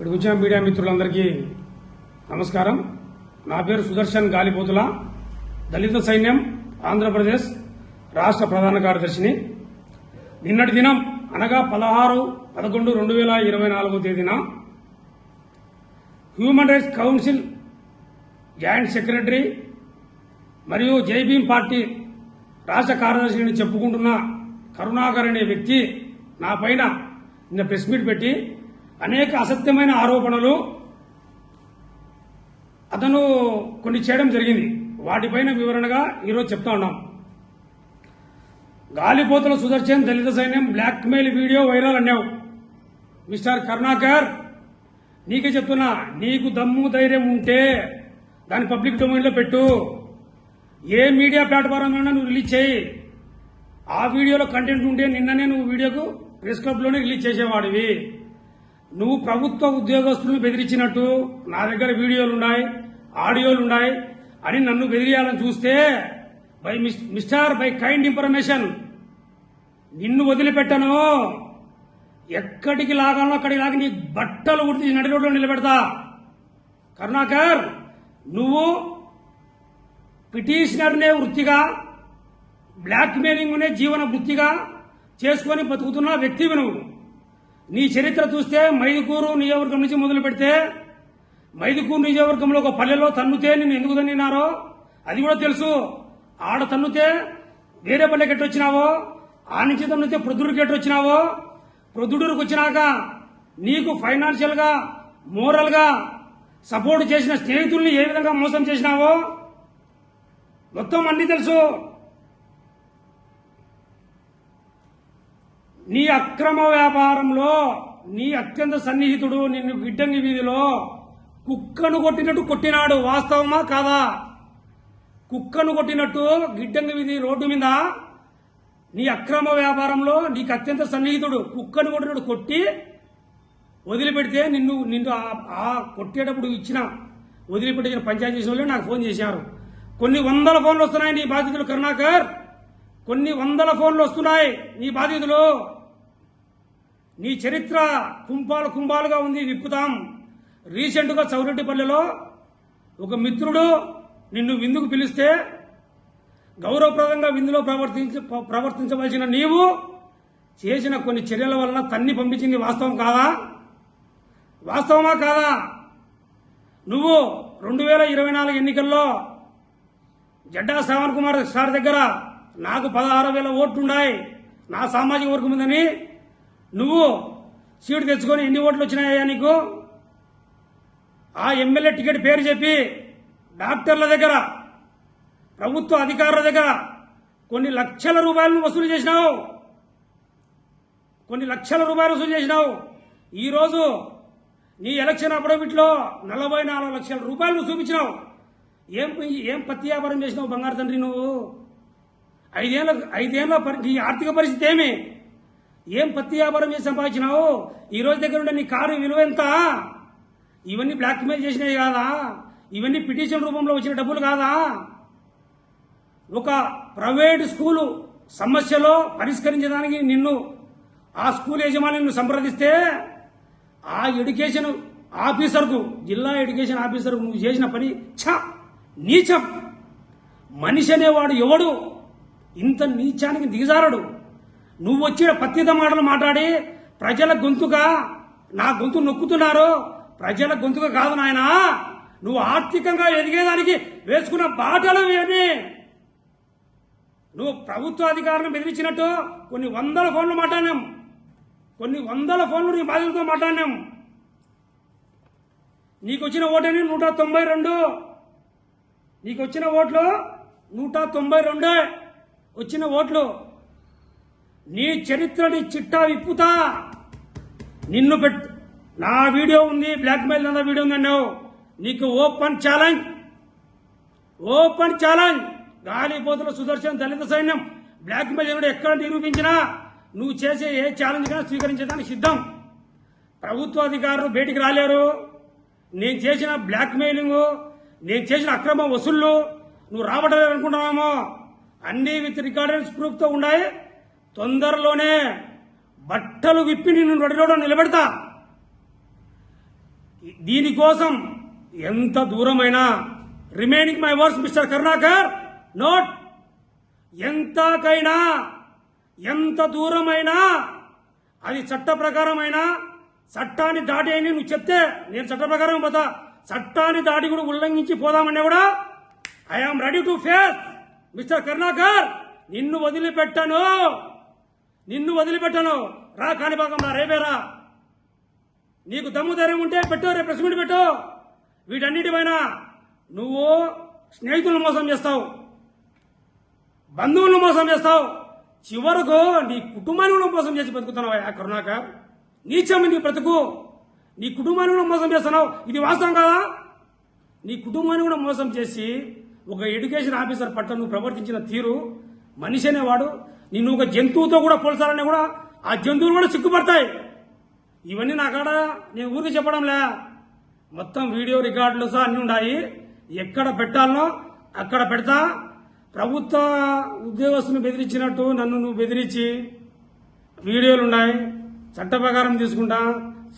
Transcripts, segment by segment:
ఇక్కడికి వచ్చిన మీడియా మిత్రులందరికీ నమస్కారం. నా పేరు సుదర్శన్ గాలిపోతుల దళిత సైన్యం ఆంధ్రప్రదేశ్ రాష్ట్ర ప్రధాన కార్యదర్శిని. నిన్నటి దినం అనగా పదహారు పదకొండు రెండు వేల ఇరవై నాలుగో తేదీన human rights council joint secretary మరియు జై పార్టీ రాష్ట్ర కార్యదర్శిని చెప్పుకుంటున్న కరుణాకర్ అనే వ్యక్తి నా పైన నిన్న ప్రెస్ మీట్ పెట్టి అనేక అసత్యమైన ఆరోపణలు అతను కొన్ని చేయడం జరిగింది. వాటిపైన వివరణగా ఈరోజు చెప్తా ఉన్నాం. గాలిపోతల సుదర్శన్ దళిత సైన్యం బ్లాక్మెయిల్ వీడియో వైరల్ అన్నావు. మిస్టర్ కరుణాకర్ నీకే చెప్తున్నా నీకు దమ్ము ధైర్యం ఉంటే దాన్ని పబ్లిక్ డొమైన్లో పెట్టు. ఏ మీడియా ప్లాట్ఫామ్ అయినా నువ్వు రిలీజ్ చేయి. ఆ వీడియోలో కంటెంట్ ఉంటే నిన్ననే నువ్వు వీడియోకు ప్రెస్ క్లబ్లోనే రిలీజ్ చేసేవాడివి. నువ్వు ప్రభుత్వ ఉద్యోగస్తులను బెదిరించినట్టు నా దగ్గర వీడియోలు ఉన్నాయి ఆడియోలు ఉన్నాయి అని నన్ను బెదిరియాలని చూస్తే బై మిస్- మిస్టర్ బై కైండ్ ఇన్ఫర్మేషన్ నిన్ను వదిలిపెట్టను. ఎక్కడికి లాగాలో అక్కడికి లాగి నీ బట్టలు ఉడిచి నడి రోడ్లో నిలబెడతా. కరుణాకర్ నువ్వు పిటిషనర్నే వృత్తిగా బ్లాక్మెయిలింగ్నే జీవన వృత్తిగా చేసుకొని బతుకుతున్న వ్యక్తివి నువ్వు. నీ చరిత్ర చూస్తే మైదుకూరు నియోజకవర్గం నుంచి మొదలు పెడితే మైదుకూరు నియోజకవర్గంలో ఒక పల్లెలో తన్నుతే నిన్ను ఎందుకు తన్నినారో? అది కూడా తెలుసు. ఆడ తన్నుతే వేరే పల్లెకి ఎట్టు వచ్చినావో? ఆ నుంచి తన్నుతే ప్రొద్దుడికి ఎట్టు వచ్చినావో? ప్రొద్దుడూరుకు వచ్చినాక నీకు ఫైనాన్షియల్గా మోరల్గా సపోర్ట్ చేసిన స్నేహితుల్ని ఏ విధంగా మోసం చేసినావో? మొత్తం అన్ని తెలుసు. నీ అక్రమ వ్యాపారంలో నీ అత్యంత సన్నిహితుడు నిన్ను గిడ్డంగి వీధిలో కుక్కను కొట్టినట్టు కొట్టినాడు వాస్తవమా కాదా? కుక్కను కొట్టినట్టు గిడ్డంగి వీధి రోడ్డు మీద నీ అక్రమ వ్యాపారంలో నీకు అత్యంత సన్నిహితుడు కుక్కను కొట్టినట్టు కొట్టి వదిలిపెడితే నిన్ను నిన్ను ఆ- కొట్టేటప్పుడు ఇచ్చిన వదిలిపెట్టిన పంచాయతీ చేసిన వాళ్ళు నాకు ఫోన్ చేశారు. కొన్ని వందల ఫోన్లు వస్తున్నాయి నీ బాధితులు కరుణాకర్. కొన్ని వందల ఫోన్లు వస్తున్నాయి నీ బాధితులు నీ చరిత్ర కుంపాలు కుంపాలుగా ఉంది విప్పుతాం. రీసెంట్గా చౌరెడ్డిపల్లెలో ఒక మిత్రుడు నిన్ను విందుకు పిలిస్తే గౌరవప్రదంగా విందులో ప్రవర్తించ ప్రవర్తించవలసిన నీవు చేసిన కొన్ని చర్యల వలన తన్ని పంపించింది వాస్తవం కాదా? వాస్తవమా కాదా? నువ్వు రెండు వేల ఇరవై నాలుగు ఎన్నికల్లో జడ్డా శ్రావణ్ కుమార్ సార్ దగ్గర నాకు పదహారు వేల ఓట్లున్నాయి నా సామాజిక వర్గం ఉందని. నువ్వు సీటు తెచ్చుకొని ఎన్ని ఓట్లు వచ్చినాయా నీకు? ఆ ఎమ్మెల్యే టికెట్ పేరు చెప్పి డాక్టర్ల దగ్గర ప్రభుత్వ అధికారుల దగ్గర కొన్ని లక్షల రూపాయలను వసూలు చేసినావు. కొన్ని లక్షల రూపాయలు వసూలు చేసినావు. ఈరోజు నీ ఎలక్షన్ అఫిడవిట్లో నలభై నాలుగు లక్షల రూపాయలు చూపించినావు. ఏం ఏం పత్తి వ్యాపారం చేసినావు బంగారు తండ్రి నువ్వు? ఐదేళ్ళ ఐదేళ్ళ పరి- ఆర్థిక పరిస్థితి ఏమి? ఏం పత్తి వ్యాపారం చేసి సంపాదించినావు? ఈ రోజు దగ్గర ఉండే నీ కారు విలువ ఎంత? ఇవన్నీ బ్లాక్మెయిల్ చేసినవి కాదా? ఇవన్నీ పిటిషన్ రూపంలో వచ్చిన డబ్బులు కాదా? ఒక ప్రైవేట్ స్కూలు సమస్యలో పరిష్కరించడానికి నిన్ను ఆ స్కూల్ యజమాని సంప్రదిస్తే ఆ ఎడ్యుకేషన్ ఆఫీసర్కు జిల్లా ఎడ్యుకేషన్ ఆఫీసర్కు నువ్వు చేసిన పని ఛ నీచం. మనిషి అనేవాడు ఎవడు? ఇంత నీచానికి దిగజారడు. నువ్వు వచ్చిన పత్తిత మాటలు మాట్లాడి ప్రజల గొంతుగా నా గొంతు నొక్కుతున్నారు ప్రజల గొంతుగా కాదు నాయనా. నువ్వు ఆర్థికంగా ఎదిగేదానికి వేసుకున్న బాటలు ఏమి? నువ్వు ప్రభుత్వ అధికారులను బెదిరించినట్టు కొన్ని వందల ఫోన్లు మాట్లాడినాం. కొన్ని వందల ఫోన్లు నీ బాధ్యతతో మాట్లాడినాం. నీకు వచ్చిన ఓటని నూట తొంభై రెండు. నీకు వచ్చిన ఓట్లు నూట తొంభై రెండే. వచ్చిన ఓట్లు నీ చరిత్రని చిట్టా విప్పుతా. నిన్ను పెట్ నా వీడియో ఉంది బ్లాక్ మెయిల్ వీడియో ఉంది అన్నావు. నీకు open challenge. Open challenge. Galipothula Sudarshan దళిత సైన్యం. బ్లాక్ మెయిల్ ఎవడు ఎక్కడ నిరూపించినా నువ్వు చేసే ఏ ఛాలెంజ్ కానీ స్వీకరించడానికి సిద్ధం. ప్రభుత్వ అధికారులు బయటికి రాలేరు. నేను చేసిన బ్లాక్ మెయిలింగ్ నేను చేసిన అక్రమ వసూళ్ళు నువ్వు రాబడలేదు అనుకుంటున్నామో అన్ని విత్ రికార్డెన్స్ ప్రూఫ్తో ఉన్నాయి తొందరలోనే బట్టలు విప్పి నిన్ను రెడీలో నిలబెడతా. దీనికోసం ఎంత దూరమైనా remaining my words mister Karunakar note ఎంతకైనా ఎంత దూరమైనా అది చట్ట ప్రకారమైనా చట్టాన్ని దాటి అని నువ్వు చెప్తే నేను చట్ట ప్రకారం పోతా. చట్టాన్ని దాటి కూడా ఉల్లంఘించి పోదామన్నా కూడా I am ready to face mister Karunakar నిన్ను వదిలిపెట్టను. నిన్ను వదిలిపెట్టను. రా కాణిభాగం రా రేపేరా నీకు దమ్ము ధైర్యం ఉంటే పెట్టు రేపు ప్రెస్ మీట్ పెట్టు. వీటన్నిటిపైన నువ్వు స్నేహితులను మోసం చేస్తావు. బంధువులను మోసం చేస్తావు. చివరకు నీ కుటుంబాన్ని కూడా మోసం చేసి బతుకుతున్నావు ఆ కరుణాకర్. నీచం నీ బ్రతుకు. నీ కుటుంబాన్ని కూడా మోసం చేస్తున్నావు. ఇది వాస్తవం కదా? నీ కుటుంబాన్ని కూడా మోసం చేసి ఒక ఎడ్యుకేషన్ ఆఫీసర్ పట్ల నువ్వు ప్రవర్తించిన తీరు మనిషి అనేవాడు. నిన్ను ఒక జంతువుతో కూడా పోల్చాలని కూడా ఆ జంతువులు కూడా సిగ్గుపడతాయి. ఇవన్నీ నా కాడ నేను ఊరికి చెప్పడంలే. మొత్తం వీడియో రికార్డులు సహా అన్నీ ఉన్నాయి ఎక్కడ పెట్టాలనో అక్కడ పెడతా. ప్రభుత్వ ఉద్యోగస్తుని బెదిరించినట్టు నన్ను నువ్వు బెదిరించి వీడియోలు ఉన్నాయి చట్ట ప్రకారం తీసుకుంటా.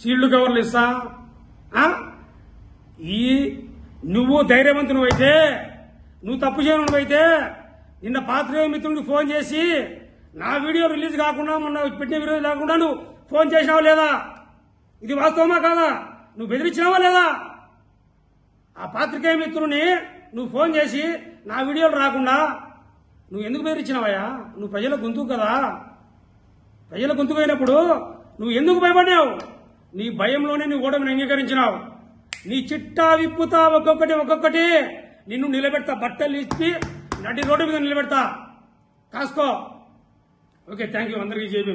సీల్డ్ కవర్లు ఇస్తా. ఈ నువ్వు ధైర్యవంతుడు అయితే నువ్వు తప్పు చేయను అయితే నిన్న పాత్రికేయ మిత్రుడికి ఫోన్ చేసి నా వీడియో రిలీజ్ కాకుండా మొన్న పెట్టిన వీడియో లేకుండా నువ్వు ఫోన్ చేసినావా లేదా? ఇది వాస్తవమా కాదా? నువ్వు బెదిరించినావా లేదా? ఆ పాత్రికేయ మిత్రుని నువ్వు ఫోన్ చేసి నా వీడియోలు రాకుండా నువ్వు ఎందుకు బెదిరించినావయ్యా? నువ్వు ప్రజల గొంతుకు కదా. ప్రజల గొంతుకైనప్పుడు నువ్వు ఎందుకు భయపడ్డావు? నీ భయంలోనే నువ్వు ఓటమిని అంగీకరించినావు. నీ చిట్టా విప్పుతా ఒక్కొక్కటి ఒక్కొక్కటి నిన్ను నిలబెడతా బట్టలు ఇచ్చి నడి రోడ్డు మీద నిలబెడతా. కాసుకో. ఓకే థ్యాంక్ యూ అందరికీ జేబీ